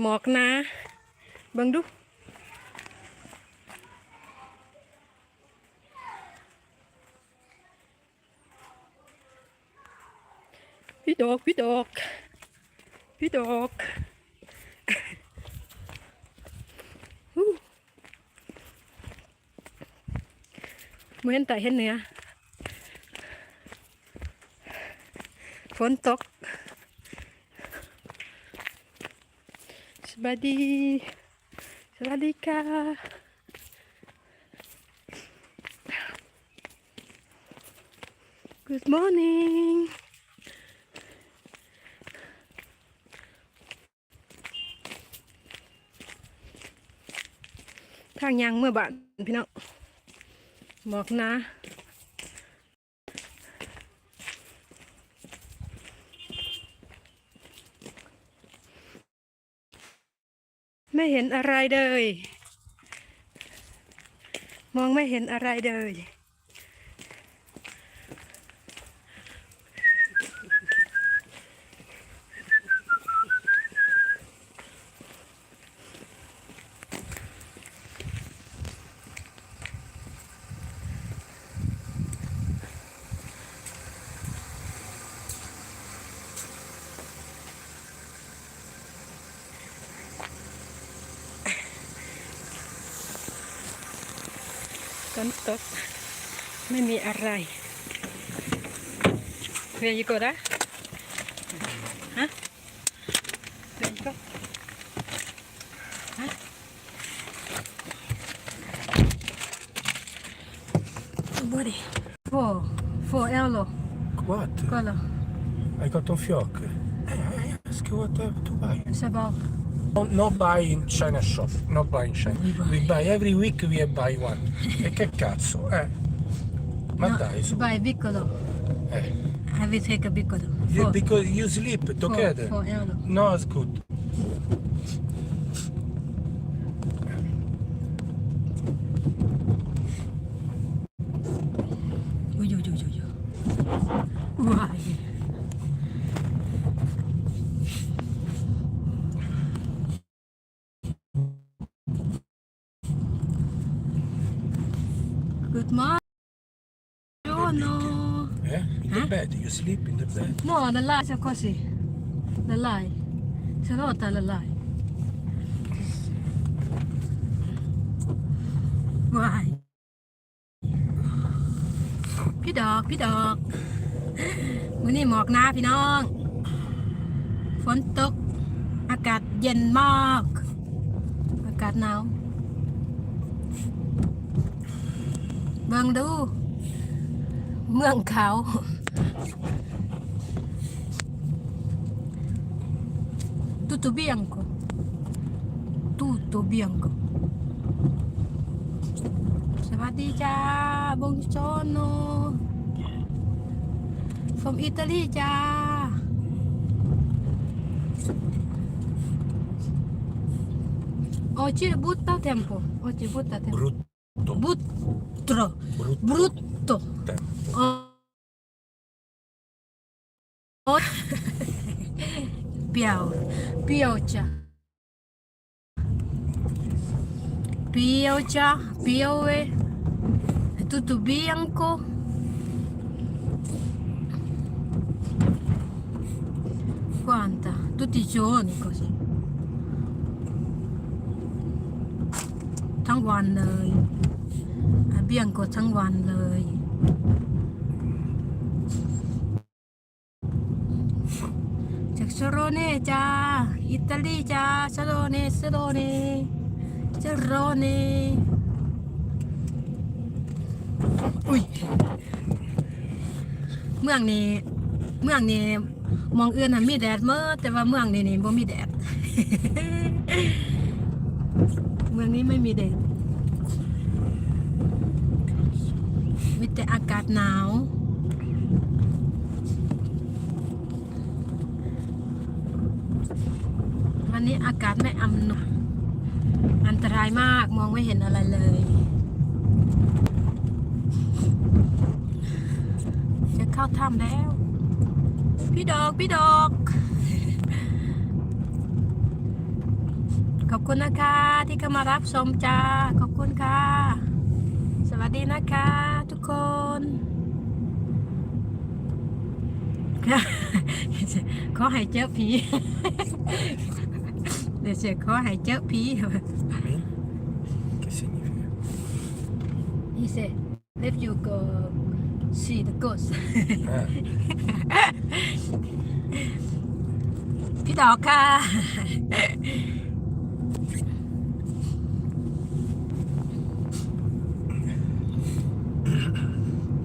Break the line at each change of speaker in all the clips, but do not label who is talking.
หมอกนะบิ่งดูพี่ดอกพี่ดอกพี่ดอกฮู้เหมือนแต่เห็นเนื้อฝนตก สวัสดีสวัสดีค่ะ Good morning ทางยางเมื่อบานพี่น้องหมอกนะ ไม่เห็นอะไรเลย มองไม่เห็นอะไรเลย ตก ไม่มีอะไรเรียนยี่กดะฮะเรียนยี่กดฮะบ่ดิโฟโฟเอลโล
What?
ก็โล
Hai got un fioc? Eh, ask whatever to buy.
ใช่ บ่
No, no buy in China shop, no buy in China.
We buy.
We buy every week we buy one. E che cazzo, eh? Ma dai, su.
บายบิ๊กก็โล
Eh.
I will take a big ก็โล
You- because you sleep together.
โฟเอลโล
No, it's good.
อุ้ยอยู่อยู่อยู่อยู่ว้าย Good morning. Oh no.
Eh? In
Huh?
the bed, you sleep in the bed.
No, la lai sa così. La lai. Se rota la lai. Why? พี่ดอก พี่ดอกมื้อนี้หมอกหนาพี่น้อง ฝนตก อากาศเย็นมาก อากาศหนาว เบิ่งดู เมืองเขา Tutto bianco. Tutto bianco. สวัสดีจ้าบงโจโน from Italy จ้า Oggi è butta tempo. Oggi è butta tempo.
Brutto,
Butto.
brutto
Brutto.
tempo.
Pioggia. Pioggia, piove, è tutto bianco. Quanta? Tutti i giorni così. ทั้งวันเลยอ่ะเบี้ยงกดทั้งวันเลย เน่จ้า อิตาลีจ้าสโรเน่สโรเน่สโรเน่อุ้ย เมืองนี้ เมืองนี้มองเอื่นน่ะมีแดดเมื่อแต่ว่าเมืองนี้นี่บ่มีแดด เมืองนี้ไม่มีแดดมีแต่อากาศหนาว วันนี้อากาศไม่อำนวยอันตรายมากมองไม่เห็นอะไรเลย จะเข้าถ้ำแล้ว พี่ดอก พี่ดอก ขอบคุณนะคะ ที่เข้ามารับชมจ้า ขอบคุณค่ะ สวัสดีนะคะ ทุกคนขอให้เจอผี เดี๋ยวเสียขอให้เจอผี
Mi? Che significa?
He said if you go see the ghost
Ah,
พี่ดอกค่ะ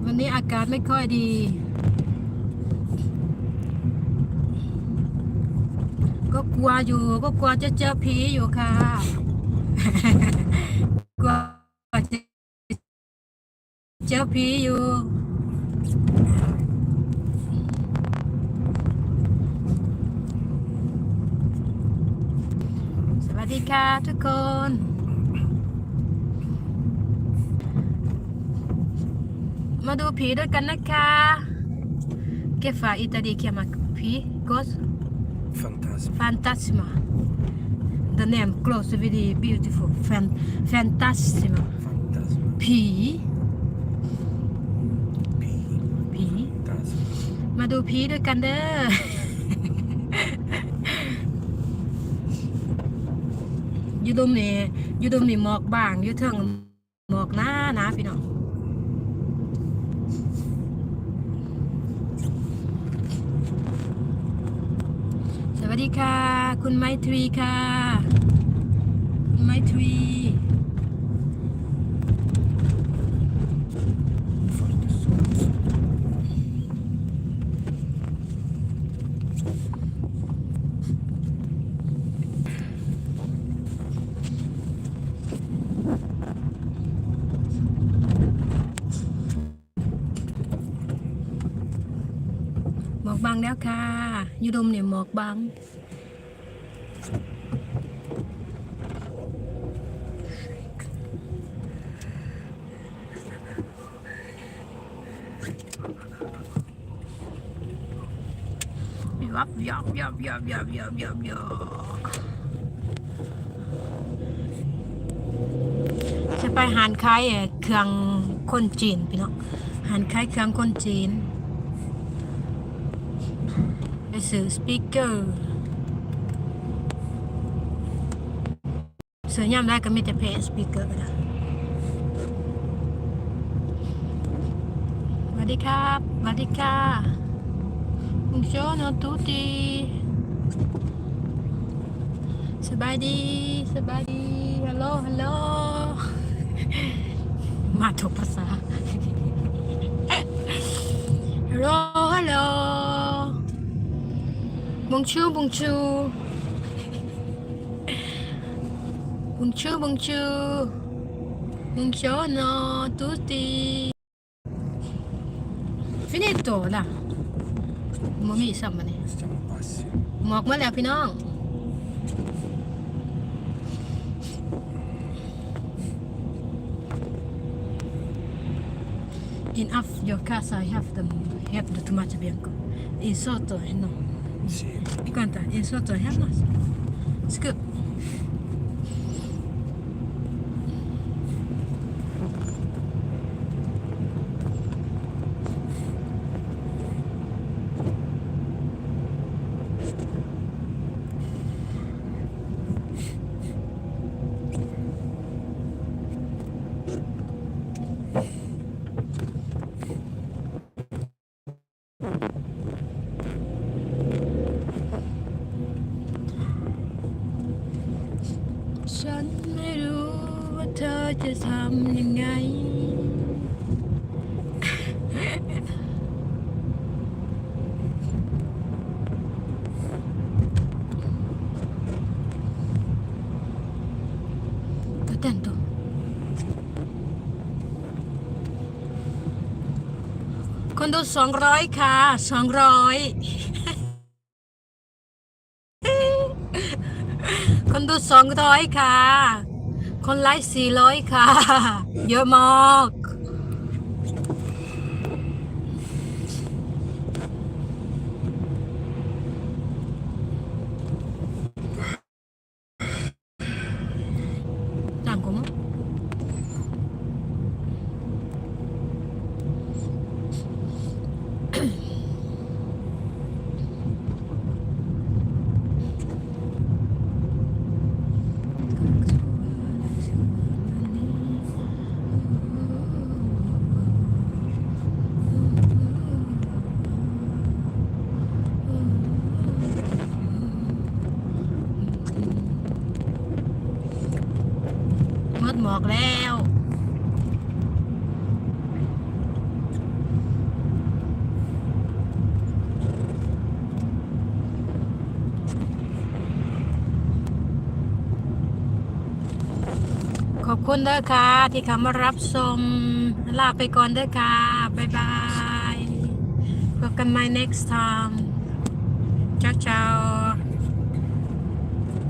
วันนี้อากาศไม่ค่อยดี กลัวอยู่ก็กลัวจะเจอผีอยู่ค่ะ กลัวจะเจอผีอยู่สวัสดีค่ะทุกคน มาดูผีด้วยกันนะคะ เกฟาอิตาลีเขียมาผีกส
fantasma.
fantasma the name close very beautiful Fan, fantasma
Fantasma.
ผี
P.
ผี
Fantasma.
มาดูผีด้วยกันเด้อ อยู่ตรงนี้อยู่ตรงนี้หมอกบาง อยู่เทิงหมอกหน้านะพี่น้อง สวัส ดีค่ะ คุณไมตรีค่ะ คุณไมตรี
Forte stronzo.
หมอกบางแล้วค่ะ ยู่ตรงนี้หมอกบางยับยับยับยับยับยับยับยับจะไปหานคายเอ่อเครื่องคนจีนพี่น้องหานคายเครื่องคนจีน ไปซื้อสปีกเกอร์ซื้อยามได้ก็มีแต่เพย์สปีกเกอร์นะสวัสดีครับสวัสดีค่ะ Buongiorno a tutti สบายดีสบายดีฮัลโหลฮัลโหลมาถูกภาษาฮัลโหลฮัลโหล Bongchu, bongchu. Bongchu, bongchu. Buongiorno a tutti. Finito, là. มมีสัมมัน
นี่
หมอกมาแล้วพี่น้อง In af your casa I have the have the tomato bianco. In soto, eh, no. Sí. ¿Y cuántas? ¿Y eso otras hembras? Es que นไม่รู้ว่าเธอจะทำยังไง Attento. Con ดูสองร้อยค่ะสองร้อย คน ดูสองร้อยค่ะ คนไลค์สี่ร้อยค่ะ เยอะมาก อกแล้ว ขอบคุณเด้อค่ะ ที่เข้ามารับชมลาไปก่อนเด้อค่ะ บ๊ายบายพบกันใหม่ next time จ้าเจ้า